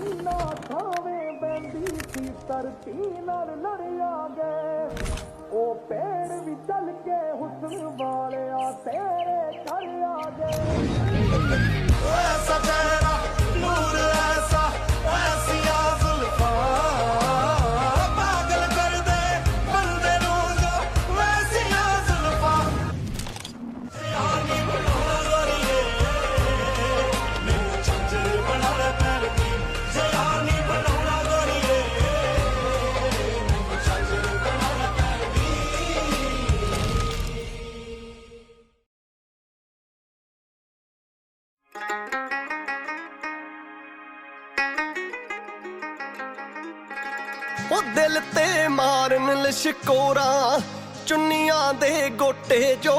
ਜ਼ਮੀਨਾਂ ਥਾਵੇਂ ਬੰਦੀ ਸੀ ਧਰਤੀ ਨਾਲ ਲੜਿਆ ਗਏ। ਉਹ ਪੇੜ ਵੀ ਚੱਲ ਕੇ ਹੁਸਨ ਵਾਲਿਆ ਤੇਰੇ ਘਰ ਆ ਗਏ। ਐਸਾ ਚਿਹਰਾ ਉਹ ਦਿਲ ਤੇ ਮਾਰਨ ਲਸ਼ਕੋਰਾ, ਚੁੰਨੀਆਂ ਦੇ ਗੋਟੇ ਜੋ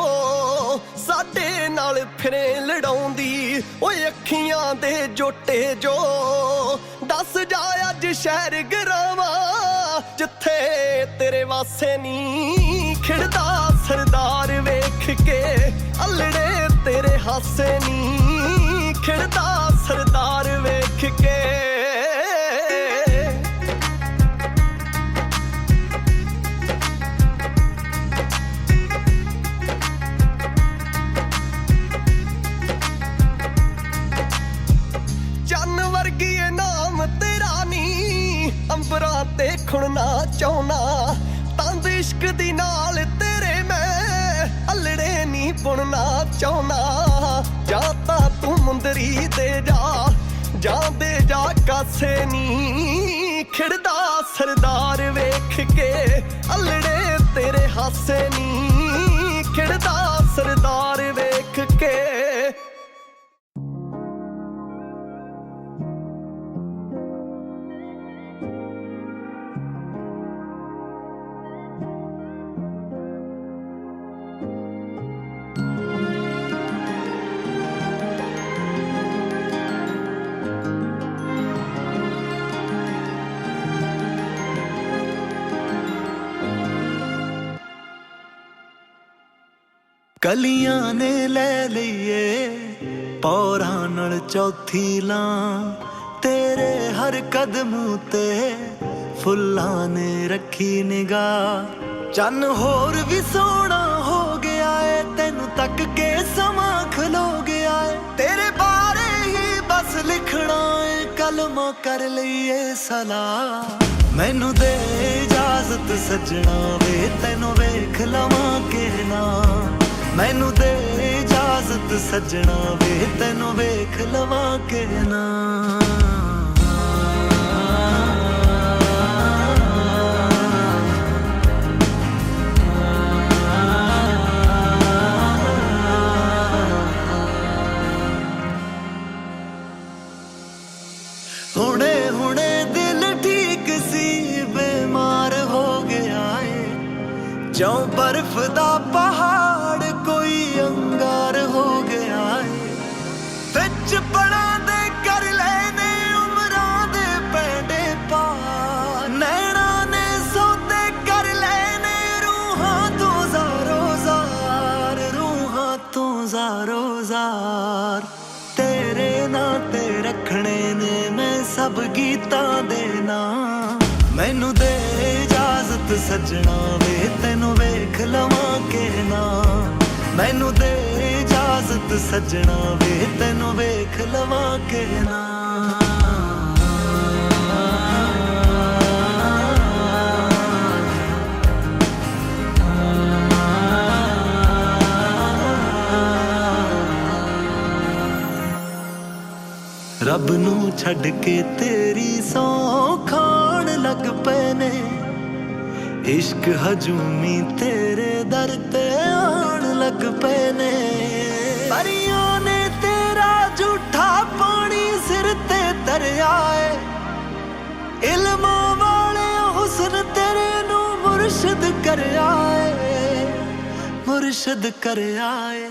ਸਾਡੇ ਨਾਲ ਫਿਰੇ ਲੜਾਉਂਦੀ, ਓਏ ਅੱਖੀਆਂ ਦੇ ਜੋਟੇ ਜੋ ਦੱਸ ਜਾ ਅੱਜ ਸ਼ਹਿਰ ਗਰਾਵਾ, ਜਿੱਥੇ ਤੇਰੇ ਵਾਸੇ ਨੀ ਖਿੜਦਾ ਸਰਦਾਰ ਵੇਖ ਕੇ, ਅਲੜੇ ਤੇਰੇ ਹਾਸੇ ਨੀ। ਖਿੜਦਾ ਸਰਦਾਰ ਵੇਖ ਕੇ। ਚੰਨ ਵਰਗੀ ਨਾਮ ਤੇਰਾ ਨੀ। ਅੰਬਰਾਂ ਤੇ ਖੁਣਨਾ ਚਾਹੁੰਨਾ। ਤੰਦ ਇਸ਼ਕ ਦੀ ਨਾਲ ਤੇਰੇ ਮੈਂ ਅਲੜੇ ਨੀ ਬੁਣਨਾ ਚਾਹੁੰਨਾ। ਮੁੰਦਰੀ ਦੇ ਜਾ ਜਾਂ ਜਾ ਕਾਸੇ ਨੀ। ਖਿੜਦਾ ਸਰਦਾਰ ਵੇਖ ਕੇ, ਅਲੜੇ ਤੇਰੇ ਹਾਸੇ ਨੀ। ਕਲੀਆਂ ਨੇ ਲੈ ਲਈਏ, ਪੌਰਾਂ ਨਾਲ ਚੌਥੀ ਲਾਂ ਤੇਰੇ ਹਰ ਕਦਮ ਉਤੇ ਫੁੱਲਾਂ ਨੇ ਰੱਖੀ ਨਿਗਾ ਚੰਨ ਹੋਰ ਵੀ ਸੋਹਣਾ ਹੋ ਗਿਆ ਏ, ਤੈਨੂੰ ਤੱਕ ਕੇ ਸਮਾਂ ਖਲੋ ਗਿਆ ਏ। ਤੇਰੇ ਬਾਰੇ ਹੀ ਬਸ ਲਿਖਣਾ ਏ, ਕਲਮਾ ਕਰ ਲਈਏ ਸਲਾਹ। ਮੈਨੂੰ ਦੇ ਇਜਾਜ਼ਤ ਸੱਜਣਾ ਵੇ, ਤੈਨੂੰ ਵੇਖ ਲਵਾਂ ਕਿ ਨਾ ਮੈਨੂੰ ਦੇ ਇਜਾਜ਼ਤ ਸੱਜਣਾ ਵੇ, ਤੈਨੂੰ ਵੇਖ ਲਵਾਂ ਕਿ ਨਾ। ਹੁਣੇ ਹੁਣੇ ਦਿਲ ਠੀਕ ਸੀ, ਬਿਮਾਰ ਹੋ ਗਿਆ ਏ। ਜੋ ਬਰਫ਼ ਦਾ ਪਹਾੜ ਨਾਂ ਤੇ ਰੱਖਣੇ ਨੇ ਮੈਂ ਸਭ ਗੀਤਾਂ ਦੇ ਨਾਂ। ਮੈਨੂੰ ਦੇ ਇਜਾਜ਼ਤ ਸੱਜਣਾ ਵੇ, ਤੈਨੂੰ ਵੇਖ ਲਵਾਂ ਕਿ ਨਾ। ਮੈਨੂੰ ਦੇ ਇਜਾਜ਼ਤ ਸੱਜਣਾ ਵੇ, ਤੈਨੂੰ ਵੇਖ ਲਵਾਂ ਕਿ ਨਾ। ਰੱਬ ਨੂੰ ਛੱਡ ਕੇ ਤੇਰੀ ਸੌ ਖਾਣ ਲੱਗ ਪਏ ਨੇ। ਇਸ਼ਕ ਹਜੂਮੀ ਤੇਰੇ ਦਰ ਤੇ ਆਣ ਲੱਗ ਪਏ ਨੇ। ਪਰੀਆਂ ਨੇ ਤੇਰਾ ਝੂਠਾ ਪਾਣੀ ਸਿਰ ਤੇ ਤਰਿਆ ਏ ਇਲਮਾਂ ਵਾਲੇ ਹੁਸਨ ਤੇਰੇ ਨੂੰ ਮੁਰਸ਼ਿਦ ਕਰਿਆ ਏ ਮੁਰਸ਼ਿਦ ਕਰਿਆ ਏ